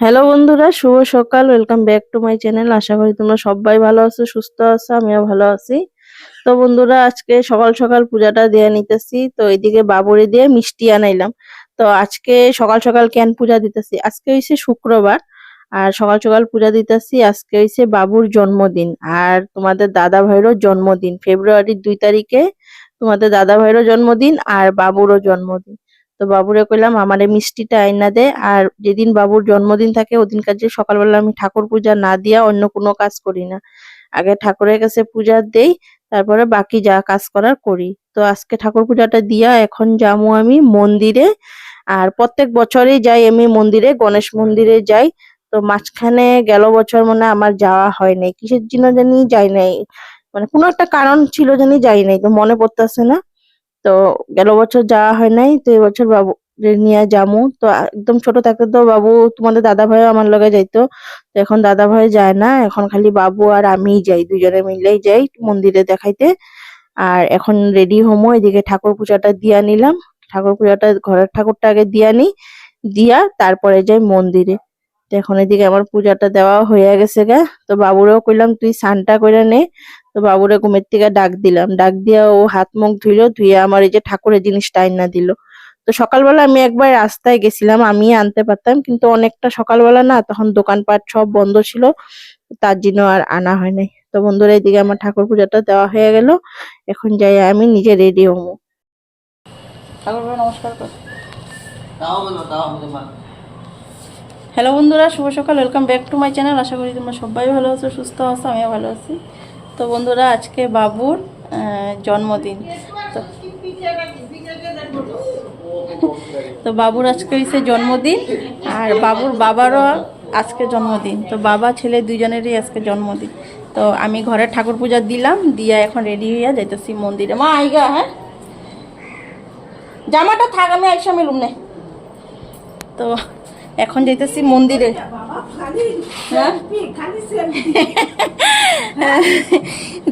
Hello বন্ধুরা, শুভ সকাল welcome back to my channel আশা করি তোমরা সবাই ভালো আছো, সুস্থ আছো, আমিও ভালো আছি। তো বন্ধুরা, আজকে সকাল সকাল পূজাটা দিয়ে নিতেছি। তো এইদিকে বাবুরে দিয়ে মিষ্টি আনাইলাম। তো আজকে সকাল সকাল ক্যান পূজা দিতেছি? আজকে হইছে শুক্রবার, আর সকাল সকাল পূজা দিতেছি, আজকে হইছে বাবুর জন্মদিন। আর তোমাদের দাদা ভাইয়েরও জন্মদিন ফেব্রুয়ারির দুই তারিখে তোমাদের দাদা ভাইয়েরও জন্মদিন, আর বাবুরও জন্মদিন। তো বাবুরে কইলাম, আমারে মিষ্টিটা আইনা দে, আর যেদিন বাবুর জন্মদিন থাকে ওদিন কাজে সকালবেলা আমি ঠাকুর পূজা না দিয়া অন্য কোনো কাজ করি না। আগে ঠাকুরের কাছে পূজা দেই, তারপরে বাকি যা কাজ করার করি। তো আজকে ঠাকুর পূজাটা দিয়া এখন যামু আমি মন্দিরে, আর প্রত্যেক বছরই যাই আমি মন্দিরে, গণেশ মন্দিরে যাই। তো মাঝখানে গেল বছর মনে আমার যাওয়া হয় নাই। কিসের জন্য জানি যাই নাই। মানে কোনো একটা কারণ ছিল জানি যাই নাই, তো মনে পড়তেছে না। তো গেল বছর যাওয়া হয় নাই, তো এবছর বাবু নিয়ে যামু তো একদম ছোট থাকতে তো বাবু, তোমাদের দাদা ভাইও আমার লগে যাইতো। তো এখন দাদা ভাই যায় না, এখন খালি বাবু আর আমিই যাই, দুজনে মিলেই যাই মন্দিরে দেখাইতে। আর এখন রেডি হমো, এদিকে ঠাকুর পূজাটা দিয়া নিলাম। ঠাকুর পূজাটা, ঘরের ঠাকুরটা আগে দিয়া নি দিয়া তারপরে যাই মন্দিরে। এখন এদিকে আমার পূজাটা দেওয়া হয়ে গেছে গা। তো বাবুরেও কইলাম তুই স্নানটা করে নে। তো বাবুরে ঘুমের থেকে ডাক দিলাম। ডাক দিয়ে ও হাত মুখ ধুইলো ধুয়ে আমার এই যে ঠাকুরের জিনিসটা আইনা দিল। তো সকালবেলা আমি একবার রাস্তায় গেছিলাম আমি আনতে পারতাম কিন্তু অনেকটা সকালবেলা না তখন দোকানপাট সব বন্ধ ছিল তার জন্য আর আনা হয় নাই। তো বন্ধুরা এদিকে আমার ঠাকুর পূজাটা দেওয়া হয়ে গেল। এখন যাই আমি নিজে রেডি হব। ঠাকুর নমস্কার। বলো মা। হ্যালো বন্ধুরা, শুভ সকাল welcome back to my channel আশা করি তোমরা সবাই ভালো আছো, সুস্থ আছো, আমিও ভালো আছি। তো বন্ধুরা, আজকে বাবুর জন্মদিন। তো তো বাবুর আজকে হয়েছে জন্মদিন, আর বাবুর বাবারও আজকে জন্মদিন। তো বাবা, ছেলে দুজনেরই আজকে জন্মদিন। তো আমি ঘরে ঠাকুর পূজা দিলাম, দিয়া এখন রেডি হইয়া যাইতেছি মন্দিরে। মা আইগা হ্যাঁ? জামাটা থাক, আমি আইসা মিলুম নে। তো এখন যাইতেছি মন্দিরে। হ্যাঁ?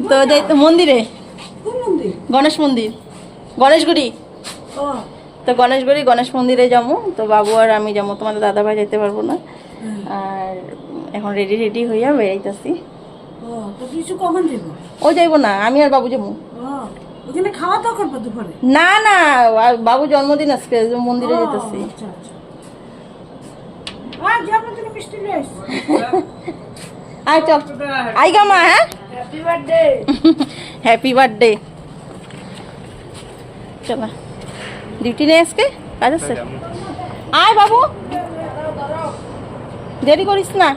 তো যাইতে মন্দিরে। গণেশ মন্দির। গণেশগুড়ি। তো গণেশগুড়ি গণেশ মন্দিরে যাব তো বাবু আর আমি যাব তোমাদের দাদা ভাই যেতে পারব না। আর এখন রেডি রেডি হইয়া বেড়াইতেছি। ও, যাইবো না আমি আর বাবু যাব খাওয়া দাওয়া করব না না বাবু জন্মদিন আজকে মন্দিরে যেতেছি আচ্ছা আচ্ছা আর যে আপনার জন্য মিষ্টি নিয়ে এসছি আয় চল আই গা মা হ্যাঁ? হ্যাপি বার্থডে হ্যাপি বার্থডে চলো। ডিউটি নেই আজকে? কাজ আছে? আয় বাবু। দেরি করিস না।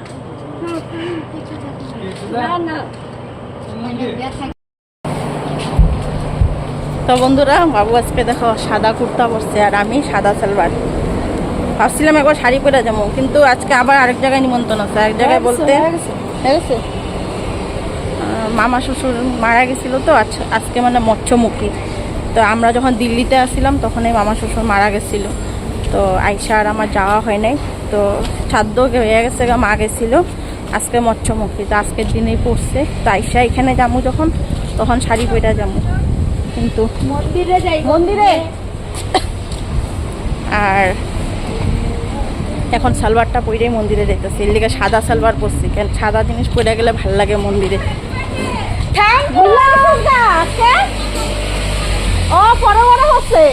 তো বন্ধুরা বাবু আজকে দেখো সাদা কুর্তা পরছে আর আমি সাদা সালোয়ার। ভাবছিলাম একবার শাড়ি পরে যাব কিন্তু আজকে আবার আরেক জায়গায় নিমন্ত্রণ আছে। এক জায়গায় বলতে মামা শ্বশুর মারা গেছিল তো আজ- আজকে মানে মৎস্যমুখী। তো আমরা যখন দিল্লিতে আসছিলাম তখন এই মামা শ্বশুর মারা গেছিল। তো আইসা আর আমার যাওয়া হয় নাই। তো ছাদ্য হয়ে গেছে গা, মা গেছিল। আজকে মৎস্যমুখী তো আজকের দিনেই পড়ছে। তো আইসা এখানে যাব যখন তখন শাড়ি পরে যাব। কিন্তু মন্দিরে যাই মন্দিরে। আর এখন সালোয়ারটা পরেই মন্দিরে যেতেছি এর লিগে সাদা সালোয়ার পরছি। কেন সাদা জিনিস পরে গেলে ভালো লাগে মন্দিরে। ও বড় বড় হচ্ছে।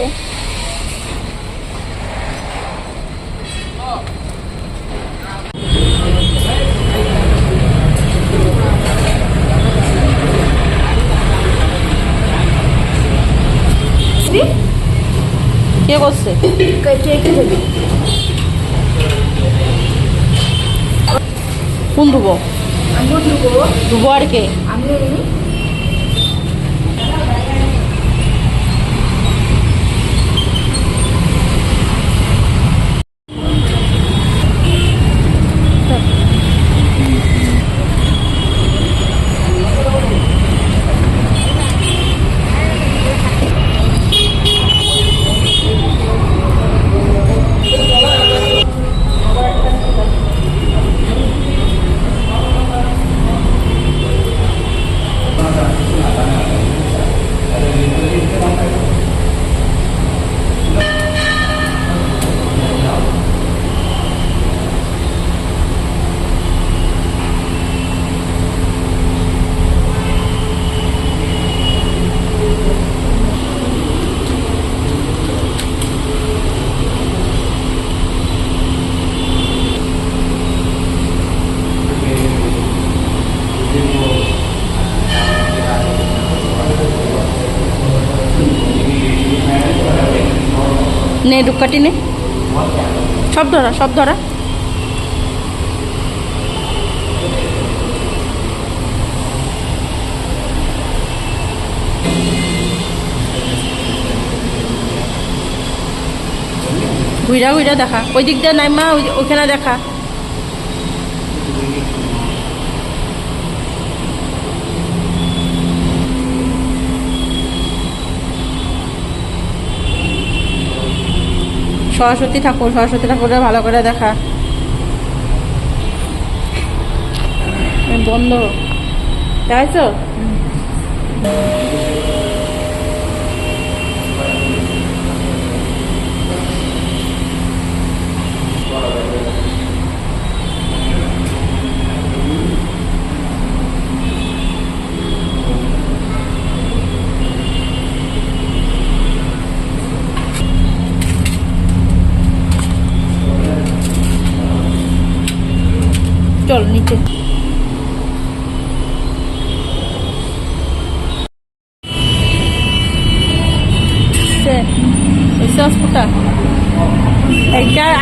কে বলছে? কোন ধুবো ধুবো আর কে নে ডুকাটি নে। সব ধরা সব ধরা। ঘুরা ঘুরা দেখা। ওই দিক দিয়ে নাইমা, ওই ওইখানে দেখা। সরস্বতী ঠাকুর সরস্বতী ঠাকুরের ভালো করে দেখা। বন্ধ। তাই দেখাইছো চল নিচে।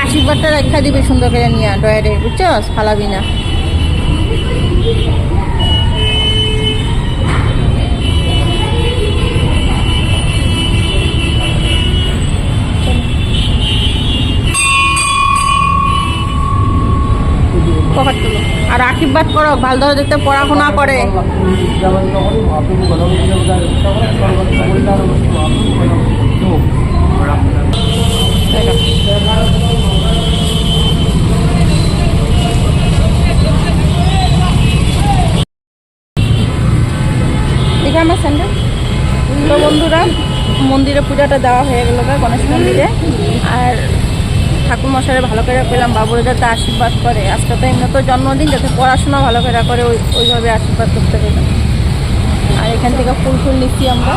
আশীর্বাদটা রেখা দিবি সুন্দর করে নিয়ে ডয়ারে বুঝছস? ফালাবি না। আর আশীর্বাদ করো, ভালো ধরে দেখতে পড়াশোনা করে। বন্ধুরা, মন্দিরে পূজাটা দেওয়া হয়ে গেল গণেশ মন্দিরে। আর ঠাকুর ভালো করে পেলাম বাবুরা যাতে আশীর্বাদ করে। আজকে তো এমনি তো জন্মদিন, যাতে পড়াশোনা ভালো করে করে ওই ওইভাবে আশীর্বাদ করতে পেলাম আর এখান থেকে ফুল ফুল নিচ্ছি আমরা।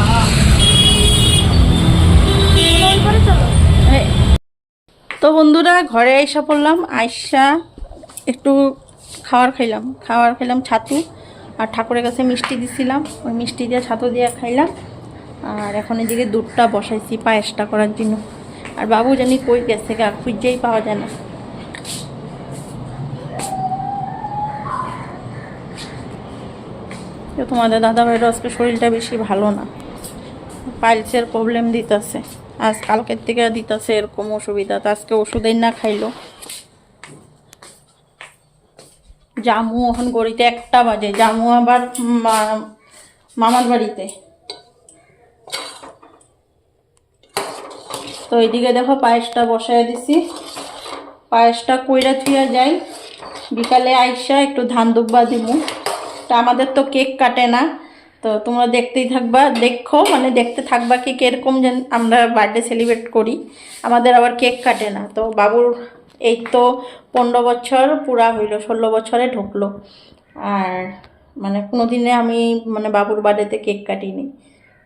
তো বন্ধুরা, ঘরে আইসা পড়লাম, আইসা একটু খাওয়ার খাইলাম। খাওয়ার খাইলাম ছাতু, আর ঠাকুরের কাছে মিষ্টি দিছিলাম। ওই মিষ্টি দিয়ে ছাতু দিয়ে খাইলাম। আর এখন এদিকে দুধটা বসাইছি পায়েসটা করার জন্য। আর বাবু জানি কই গেছে গা, খুঁজেই পাওয়া যায় না। তো তোমাদের দাদা ভাইয়ের আজকে শরীরটা বেশি ভালো না। পাইলসের প্রবলেম দিতেছে। আজ কালকের থেকে দিতেছে এরকম অসুবিধা, তো আজকে ওষুধেই না খাইলো। জামু এখন গড়িতে একটা বাজে, জামু আবার মামার বাড়িতে। তো এইদিকে দেখো পায়েসটা বসায় দিছি। পায়েসটা কইরা থুয়া যাই। বিকালে আইসা একটু ধান দুব্বা দিমু। তা আমাদের তো কেক কাটে না। তো তোমরা দেখতেই থাকবা। দেখো মানে দেখতে থাকবা কি কীরকম যেন আমরা বার্থডে সেলিব্রেট করি। আমাদের আবার কেক কাটে না। তো বাবুর এই তো পনেরো বছর পুরা হইল, ষোলো বছরে ঢুকলো। আর মানে কোনো দিনে আমি মানে বাবুর বার্থডেতে কেক কাটিনি।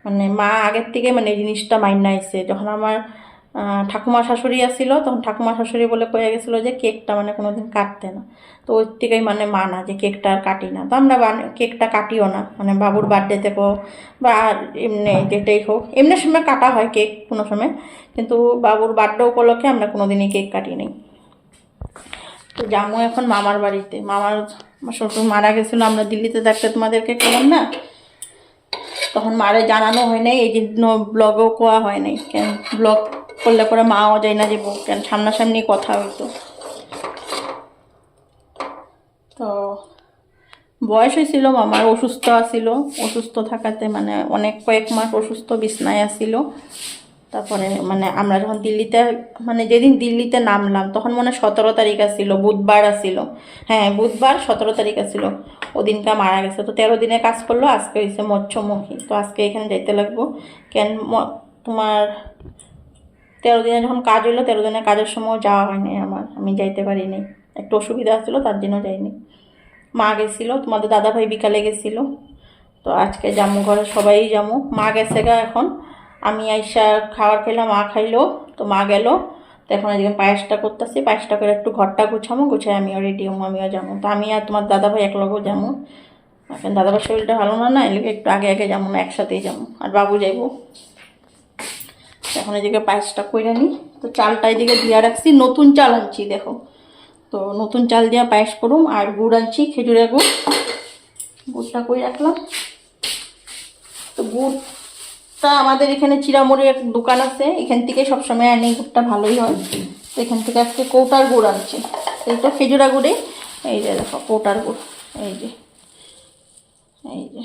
মানে মা আগের থেকে মানে এই জিনিসটা মাইনা আইছে যখন আমার ঠাকুমা শাশুড়ি আসছিল তখন ঠাকুমা শাশুড়ি বলে কয়ে গেছিল যে কেকটা মানে কোনো দিন কাটতে না। তো ওই থেকেই মানে মানা যে কেকটা আর কাটি না। তো আমরা কেকটা কাটিও না। মানে বাবুর বার্থডে থেকেও বা এমনি যেটাই হোক। এমনি সময় কাটা হয় কেক কোনো সময়। কিন্তু বাবুর বার্থডে উপলক্ষে আমরা কোনো দিনই কেক কাটি নাই। তো জামু এখন মামার বাড়িতে। মামার শ্বশুর মারা গেছিল, আমরা দিল্লিতে থাকতে তোমাদেরকে কেমন না? তখন মারে জানানো হয় নাই, এই জন্য ব্লগও কোয়া হয় নাই। কেন ব্লগ করলে পরে মাও যায় না যে কেন সামনাসামনি কথা হইতো। তো বয়স হয়েছিল মামার, অসুস্থ আছিল। অসুস্থ থাকাতে মানে অনেক কয়েক মাস অসুস্থ, বিছনায় আসিল তারপরে মানে আমরা যখন দিল্লিতে মানে যেদিন দিল্লিতে নামলাম, তখন মনে সতেরো তারিখ আসছিল বুধবার আসছিল হ্যাঁ বুধবার সতেরো তারিখ আসছিল ওদিনটা মারা গেছে। তো তেরো দিনে কাজ করল, আজকে হয়েছে মৎস্যমুখী। তো আজকে এখানে যাইতে লাগবো। কেন তোমার তেরো দিনে যখন কাজ হইল তেরো দিনের কাজের সময় যাওয়া হয়নি আমার। আমি যাইতে পারিনি। একটু অসুবিধা ছিল তার জন্য যাইনি। মা গেছিল, তোমাদের দাদা ভাই বিকালে গেছিল। তো আজকে জামু ঘরে, সবাই জামু মা গেছে গা এখন। আমি আইসা খাবার খেলাম, মা খাইলো। তো মা গেল। তো এখন আজকে পায়েসটা করতেছি, পায়েসটা করে একটু ঘরটা গুছামো গুছাই আমিও রেডি হব আমিও যাব তো আমি আর তোমার দাদা ভাই একলগেও যাব এখন দাদা ভাই শরীরটা ভালো না না এলে একটু আগে আগে যাব না একসাথেই যাব আর বাবু যাইবো। এখন এদিকে পায়েসটা করে নিই তো চালটা এদিকে দিয়ে রাখছি, নতুন চাল আনছি, দেখো। তো নতুন চাল দিয়ে পায়েস করুম, আর গুড় আনছি, খেজুরের গুড়। গুড়টা করে রাখলাম? তো গুড়টা আমাদের এখানে চিরামুড়ির এক দোকান আছে। এখান থেকে সবসময় আনি, গুড়টা ভালোই হয়। তো এখান থেকে আজকে কৌটার গুড় আনছি। এইটা তো খেজুরা গুড়ে। এই যে দেখো, কৌটার গুড়। এই যে এই যে।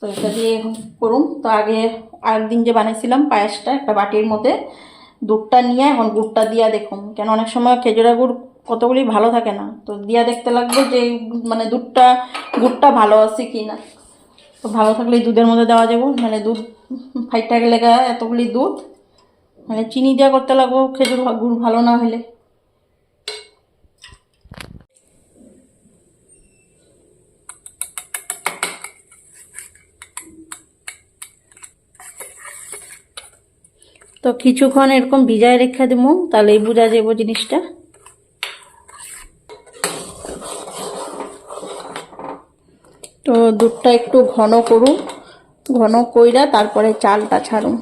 তো এটা দিয়ে করুন। তো আগে আরেকদিন যে বানিয়েছিলাম পায়েসটা, একটা বাটির মধ্যে দুধটা নিয়ে এখন গুড়টা দিয়া দেখুন। কেন অনেক সময় খেজুরা গুড় কতগুলি ভালো থাকে না। তো দিয়া দেখতে লাগবে যে মানে দুধটা, গুড়টা ভালো আছে কি না তো ভালো থাকলে দুধের মধ্যে দেওয়া যাব। মানে দুধ ফাইটা গেলে গা এতগুলি দুধ। মানে চিনি দেওয়া করতে লাগবো, খেজুর গুড় ভালো না হলে। তো কিছুক্ষণ এরকম ভিজায় রেখে দেবো, তাহলেই বোঝা যাব জিনিসটা। তো দুধটা একটু ঘন করুন। ঘন কইরা তারপরে চালটা ছাড়ুন।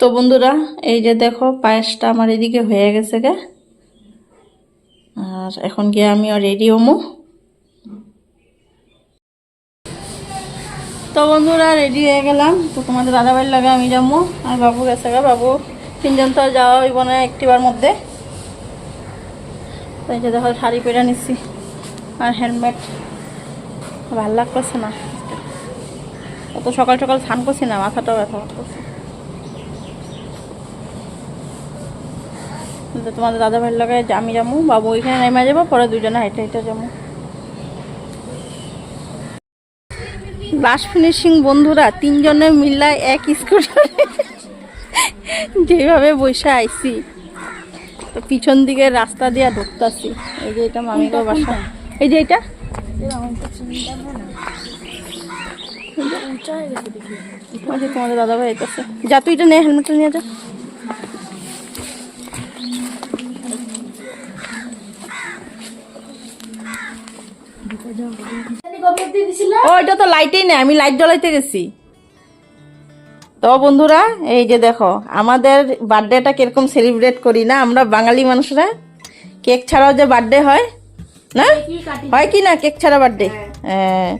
তো বন্ধুরা, এই যে দেখো, পায়েসটা আমার এদিকে হয়ে গেছে গে। আর এখন গিয়ে আমি রেডি হমো। তো বন্ধুরা রেডি হয়ে গেলাম। তো তোমাদের দাদাবাড়ির লাগে আমি যাব আর বাবু গেছে গা, বাবু তিনজন তো যাওয়া হইব না একটিবার মধ্যে। তো এই যে দেখো, শাড়ি পরে নিছি। আর হেলমেট ভালো লাগতেছে না অত সকাল সকাল স্নান করছি না, মাথাটাও ব্যথা করতেছে। তোমাদের দাদা ভাইয়ের লাগে আমি যাব, বাবু ওইখানে নেমে যাব, পরে দুজনে হাইটে হাইটে যাব। লাস্ট ফিনিশিং বন্ধুরা, তিনজনে মিল্লায় এক স্কুটারে। যেভাবে বসে আইছি। পিছন দিকে রাস্তা দিয়ে ঢুকতাছি। এই যে এটা মামিকে বাসা। এই যে এটা। তোমাদের দাদা ভাই আইতাছে যা, তুই এটা নে হেলমেটটা নিয়ে যা। ও, এটা তো লাইটেই নেই, আমি লাইট জ্বলাইতে গেছি। তো বন্ধুরা এই যে দেখো আমাদের বার্থডেটা কীরকম সেলিব্রেট করি না? আমরা বাঙালি মানুষরা কেক ছাড়াও যে বার্থডে হয় না? হয় কি না? কেক ছাড়া বার্থডে? হ্যাঁ।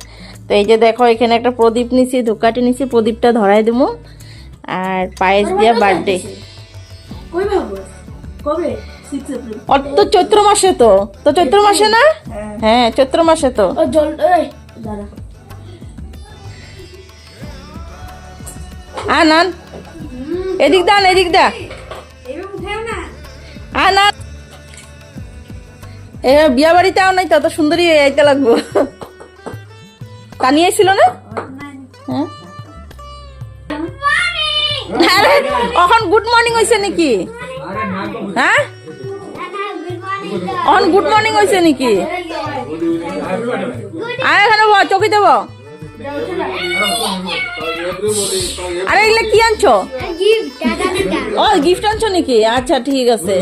তো এই যে দেখো এখানে একটা প্রদীপ নিছি ধূপকাঠি নিছি প্রদীপটা ধরাই দেবো। আর পায়েস দিয়া বার্থডে। তো চৈত্র মাসে তো। তো চৈত্র মাসে না? হ্যাঁ। চৈত্র মাসে তো। ও জল এই দাঁড়া আ নান এদিক দান এদিক দা। এবার না আ না এ বিয়া বাড়িতে আও নাই তো অত সুন্দরী আইতে লাগবো। কানি আইছিল না? হ্যাঁ? আরে, এখন গুড মর্নিং হয়েছে নাকি? হ্যাঁ? এখন গুড মর্নিং হয়েছে নাকি? আরে এখানে চকি দেব আরে এগুলা কি আনছো? ও গিফট আনছো নাকি? আচ্ছা ঠিক আছে।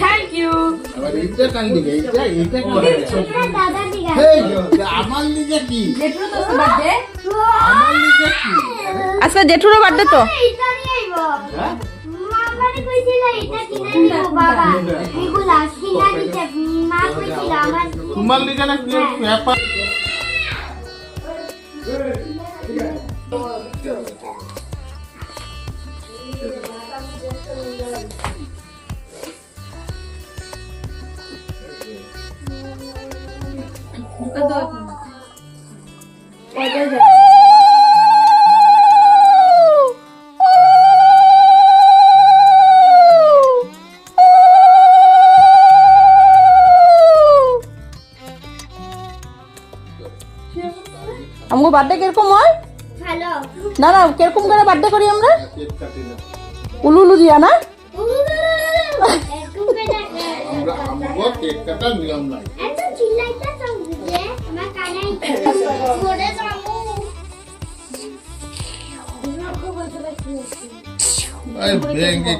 থ্যাংক ইউ আজকে জেঠুরও বার্থডে তো? তোমার লিগে না বার্থডে কীরকম হয়? না না কীরকম করে বার্থডে করি আমরা? কেক কাটি না? উলু উলু দিয়া না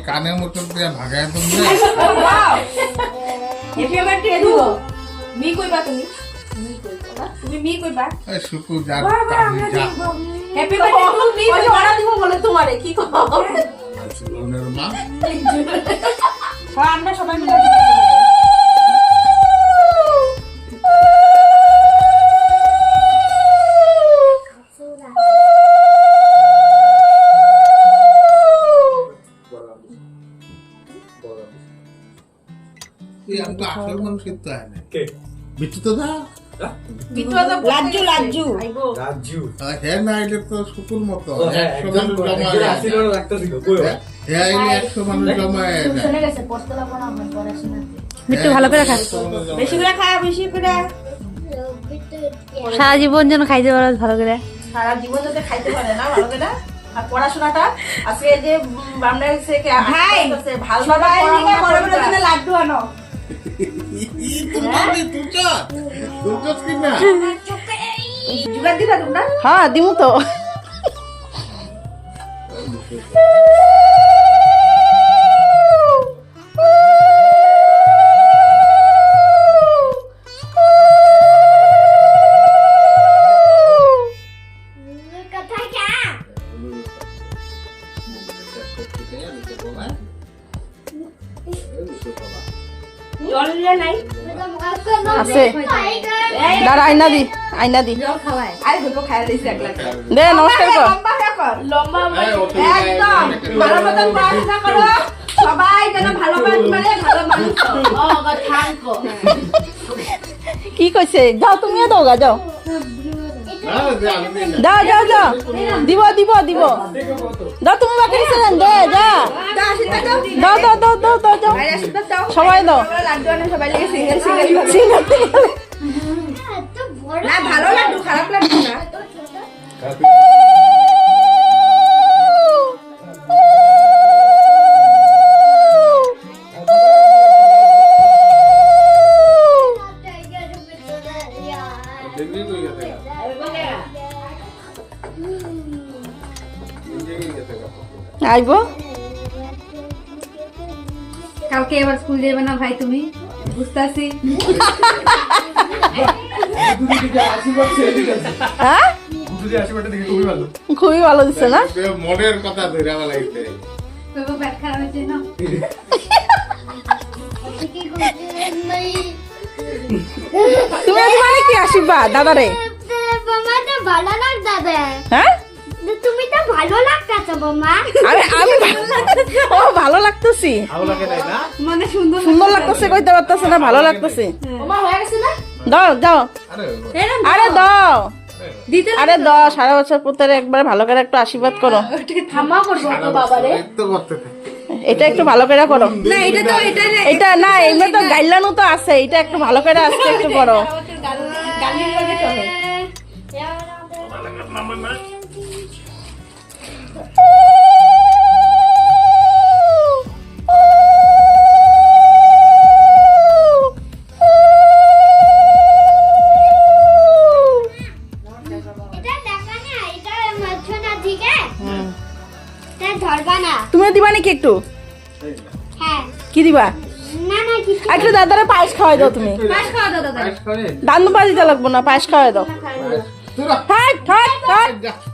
কানের মতো ভাগায় তুমি। কইবা তুমি? তুমি মি কইবা শুকু যা বাবা আমরা যা। হ্যাপি বার্থডে মি ওরা দিব বলে তোমারে কি কর সুলনের মা। হ্যাঁ আমরা সবাই মিলে আমি তো আসল মানুষের তো হয় না বিট্টু দা লাজ্জু লাজ্জু হ্যাঁ না তো শুকুর মতো। হ্যাঁ হয় হ্যাঁ হয় বিট্টু ভালো করে খা। বেশি করে খা বেশি করে। সারা জীবন যেন খাইতে পারো ভালো করে। সারা জীবন যাতে খাইতে পারে না ভালো করে। আর পড়াশোনাটা আজকে যে আমরা ভাই, ভালো লাড্ডু আনো। চোখ। তোর চোখ আছে। দাদা আইনা দি আইনা দি। দে নমস্কার কর। কি কইছে? যাও তুমিও দৌগা যাও। না, যা যা। যাও যাও যাও দিব দিব দিব। দাও তুমি বাকি দিছে দেন দে যা। দাও, দাও। দাও দাও দাও দাও। দাও যাও দাও। সবাই দাও। আমরা লাড্ডু আনে সবাই লাগে সিঙ্গেল সিঙ্গেল। সিঙ্গেল থেকে না ভালো লাড্ডু খারাপ লাড্ডু না। আইবো? কালকে এবার স্কুল যাবে না ভাই তুমি? বুঝতাছি। হ্যাঁ? খুবই ভালো দিচ্ছে না? মনের কথা ধরে আমার লাগছে তুমি মানে কি আশীর্বাদ দাদারে? ভালো লাগতাছে হ্যাঁ? তুমি তো ভালো লাগতাছে আরে আমি ও ভালো লাগতেছি। ভালো লাগে তাই না? মানে সুন্দর সুন্দর লাগতেছে কইতে পারতেছে না ভালো লাগতেছে। হয়ে গেছে না? দাও দাও। আরে আরে দাও। দিতে আরে দাও। সারা বছর পুত্রের একবার ভালো করে একটু আশীর্বাদ করো। থামা করব তো বাবারে। তো করতে এটা একটু ভালো করে করো। না এটা তো এটা না এটা না এমনি তো গাইলানো তো আছে এটা একটু ভালো করে আজকে একটু করো। গালির লগে চলে। তুমি দিবা নাকি একটু? হ্যাঁ। কি দিবা? না না কিছু একটু দাদারে পায়েস খাওয়াই দাও তুমি। পাঁচ? দান পা দিতে লাগবো না পায়েস খাওয়াই দাও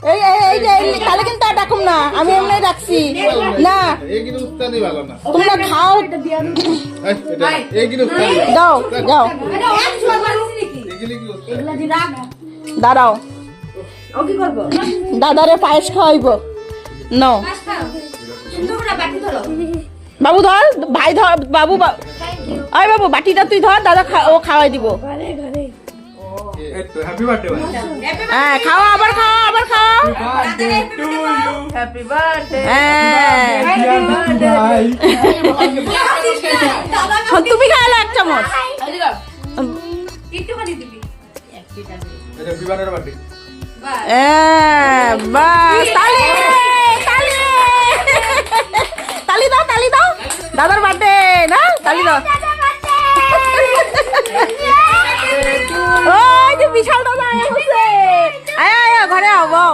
এই এই এই তাহলে কিন্তু আর ডাকুম না। আমি এমনি ডাকছি। না। তোমরা খাও। দাও। উস্তাদি? দাঁড়াও। ও কি করব? দাদারে পায়েস খাওয়াইবো। নাও। বাবু ধর ভাই ধর বাবু বা- বাবু বাটিটা তুই ধর দাদা খা- ও খাওয়াই দিব। হ্যাপি বার্থডে হ্যাঁ খাওয়া আবার খাওয়া আবার খাওয়া birthday to you happy birthday হ্যাঁ। ভাই শোন, তুমি খাওয়ালে এক চামচ। একটুখানি দিবি। এটা বার্থডে বাস তালি তালি। তালি দাও তালি দাও। দাদার বার্থডে না? তালি দাও। ওই যে বিশাল দাদা আয়া হচ্ছে আয় আয় ঘরে আও বউ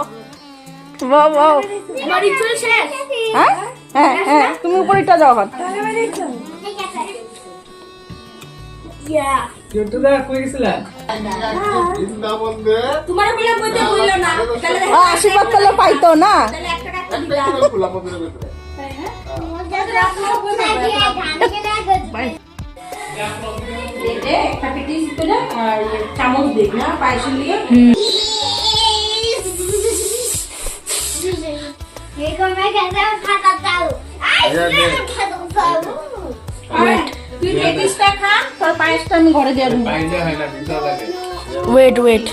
বউ বউ আমার ইচ্ছে শেষ হ্যাঁ? হ্যাঁ হ্যাঁ তুমি উপরেটা যাও আশীর্বাদ করলে পাইতো না। তাহলে একটা পেটিস করে আর চামচ না পায়েসের দেবো। লাগে ওয়েট ওয়েট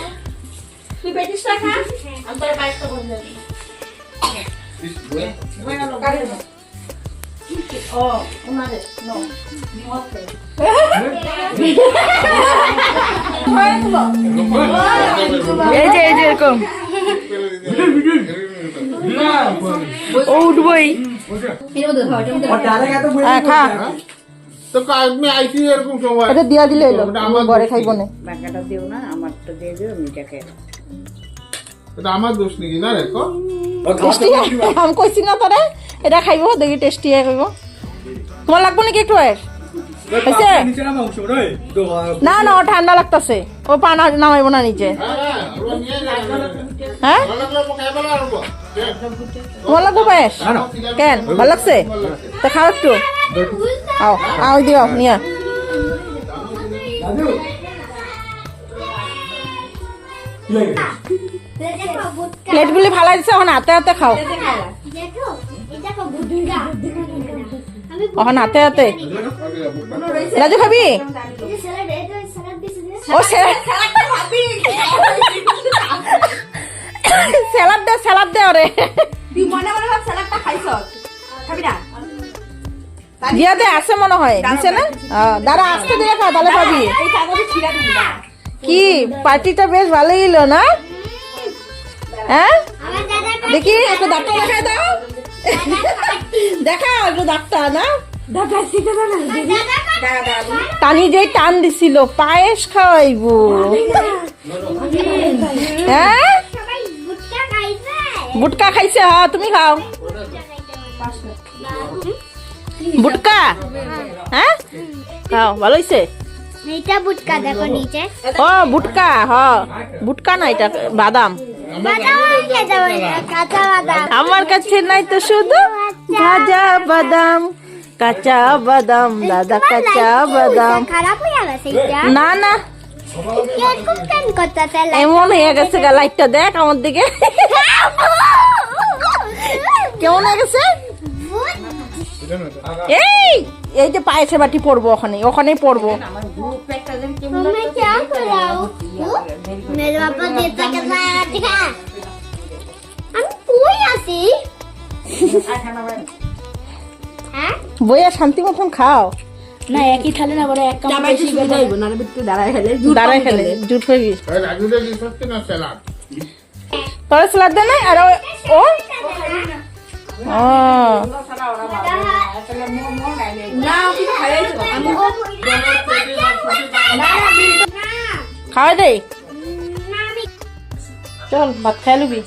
তুই পেটিসটা খা আমি তোর পায়েসটা ঘরে দিয়ে দেবো ও ওনাদের নো এই যে এই যে এরকম। ও উঠবই। হ্যাঁ খা। তো আমি আইছি এরকম সময় এটা দিয়া দিলে এলো ঘরে দোষ খাইব নাকি? না এটা আমার দোষ নাকি? না রেখো টেস্টি আমি কইছি না তোরে এটা খাইব দেখি টেস্টি খাইব তোমার লাগবে নাকি একটু এর না না ও ঠান্ডা লাগতেছে ও পানা নামাইব না নিচে হ্যাঁ হ্যাঁ হ্যাঁ তোমার লাগবে পায়েস কেন? ভালো লাগছে? তা খাও একটু। আও আও দিও নিয়া। প্লেটগুলি ভালো দিছে এখন হাতে হাতে খাও। এখন হাতে হাতে। রাজু খাবি ও স্যালাড দে স্যালাড দে ওরে। মনে মনে না? দিয়া দে আছে মনে হয়। দিছে না? দাঁড়া আসতে দিয়ে খা তাহলে পাবি কি? পার্টিটা বেশ ভালোই হলো, না? হ্যাঁ? দেখি, একটু দাঁতটা দেখায় দাও। দেখা একটু দাঁতটা, না? টানি যে টান দিছিল, পায়েস খাওয়াইবো। হ্যাঁ? বুটকা খাইছে হ্যাঁ তুমি খাও। বুটকা হ্যাঁ? খাও, ভালো হয়েছে এইটা বুটকা দেখো নিচে ও বুটকা হ বুটকা না এটা বাদাম আমার কাছে নাই তো শুধু ভাজা বাদাম কাঁচা বাদাম দাদা কাঁচা বাদাম এটা না না এমন হয়ে গেছে গা লাইটটা দেখ আমার দিকে কেমন হয়ে গেছে এই এই যে পায়েসের বাটি পরবো ওখানে ওখানেই পরবো। বইয়া শান্তি মতন খাও। না একই থালে না বলে এক একটু দাঁড়ায় ফেলে দাঁড়ায় জুট হয়ে গেছে তোরা স্যালাড দে না আর ও খাওয়া দে। চল, ভাত খাই লবি।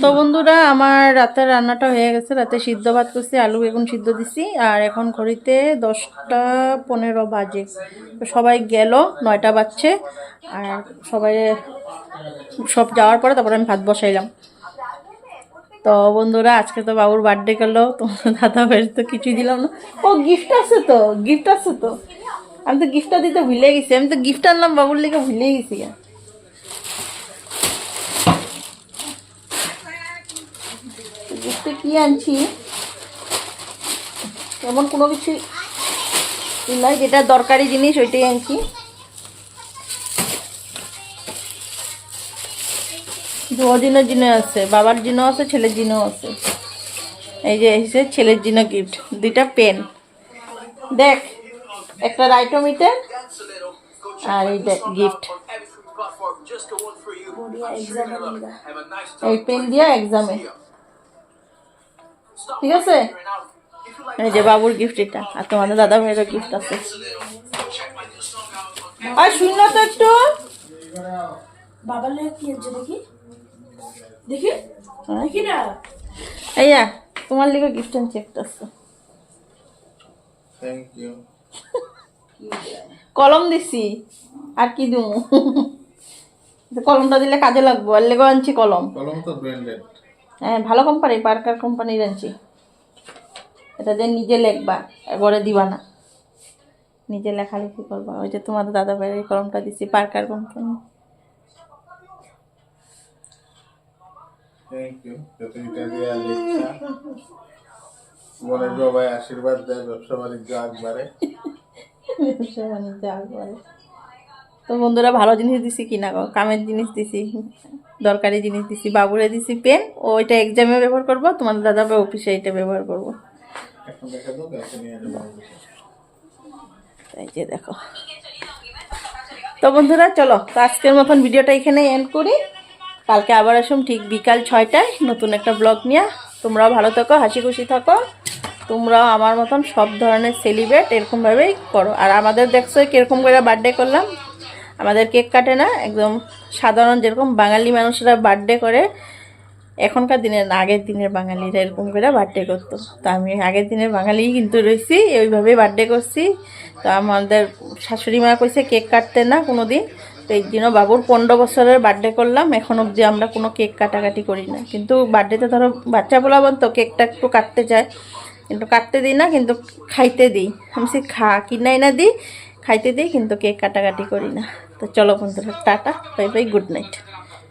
তো বন্ধুরা, আমার রাতের রান্নাটা হয়ে গেছে। রাতে সিদ্ধ ভাত করছি, আলু বেগুন সিদ্ধ দিছি, আর এখন ঘড়িতে দশটা পনেরো বাজে। তো সবাই গেল, নয়টা বাজছে, আর সবাই সব যাওয়ার পরে তারপরে আমি ভাত বসাইলাম। তো বন্ধুরা, আজকে তো বাবুর বার্থডে গেলো তোমার দাদা ভাইয়ের তো কিছুই দিলাম না। ও গিফট আছে তো গিফট আছে তো। আমি তো গিফটটা দিতে ভুলে গেছি, আমি তো গিফট আনলাম, বাবুর লিগে ভুলে গেছি। গিফটে কি আনছি? এমন কোনো কিছু নাই, যেটা দরকারি জিনিস ওইটাই আনছি। দুদিনের জিনে আছে, বাবার জিনও আছে, ছেলের জিনও আছে। এই যে এসে ছেলের জিনো গিফট দুইটা পেন দেখ, একটা রাইটোমিটার আর এই দেখ গিফট এই পেন দিয়া এক্সামে ঠিক আছে? এই যে বাবুর গিফট এটা, আর তোমাদের দাদা ভাইয়েরও গিফট আছে। আর শূন্য তো একটু। বাবার লাগে কি হচ্ছে দেখি? দেখি? দেখি না। এইয়া তোমার লিগে গিফট আনছি একটা আছে থ্যাংক ইউ কলম দিছি আর কি দিমু? কলমটা দিলে কাজে লাগবো আর লেগো আনছি কলম। কলম তো ব্র্যান্ডেড হ্যাঁ ভালো কোম্পানি পার্কার কোম্পানির আনছি। এটা যে নিজে লেখবা একবারে দিবা না। নিজে লেখালেখি করবা ওই যে তোমাদের দাদা ভাইয়ের এই কলমটা দিছি পার্কার কোম্পানি থ্যাংক ইউ যত এটা দিয়ে লিখছা মনের বাবাই আশীর্বাদ দেয় ব্যবসা বাণিজ্য একবারে ব্যবসা বাণিজ্য একবারে। তো বন্ধুরা ভালো জিনিস দিছি কিনা গো? কামের জিনিস দিছি দরকারি জিনিস দিছি বাবুরে দিছি পেন। ও ওইটা এক্সামে ব্যবহার করব তোমাদের দাদা ভাই অফিসে এটা ব্যবহার করব। এই যে দেখো। তো বন্ধুরা চলো তো আজকের মতন ভিডিওটা এখানে এন্ড করি। কালকে আবার আসুন ঠিক বিকাল ছয়টায়। নতুন একটা ব্লগ নিয়ে। তোমরাও ভালো থাকো, হাসি খুশি থাকো। তোমরাও আমার মতন সব ধরনের সেলিব্রেট এরকমভাবেই করো। আর আমাদের দেখছ কীরকম করে বার্থডে করলাম। আমাদের কেক কাটে না, একদম সাধারণ যেরকম বাঙালি মানুষরা বার্থডে করে, এখনকার দিনের আগের দিনের বাঙালিরা এরকম করে বার্থডে করতো। তো আমি আগের দিনের বাঙালি কিন্তু রয়েছি ওইভাবেই বার্থডে করছি। তো আমাদের শাশুড়ি মা কইছে কেক কাটতে না কোনো দিন তো এই দিনও বাবুর পনেরো বছরের বার্থডে করলাম, এখন অবধি আমরা কোনো কেক কাটাকাটি করি না। কিন্তু বার্থডেতে ধরো বাচ্চা বলাবেন তো কেকটা একটু কাটতে চায় কিন্তু কাটতে দিই না, কিন্তু খাইতে দিই। আমি সে খা, কিনাই না দিই, খাইতে দিই, কিন্তু কেক কাটাকাটি করি না। তো চলো বন্ধুরা, টাটা, বাই বাই গুড নাইট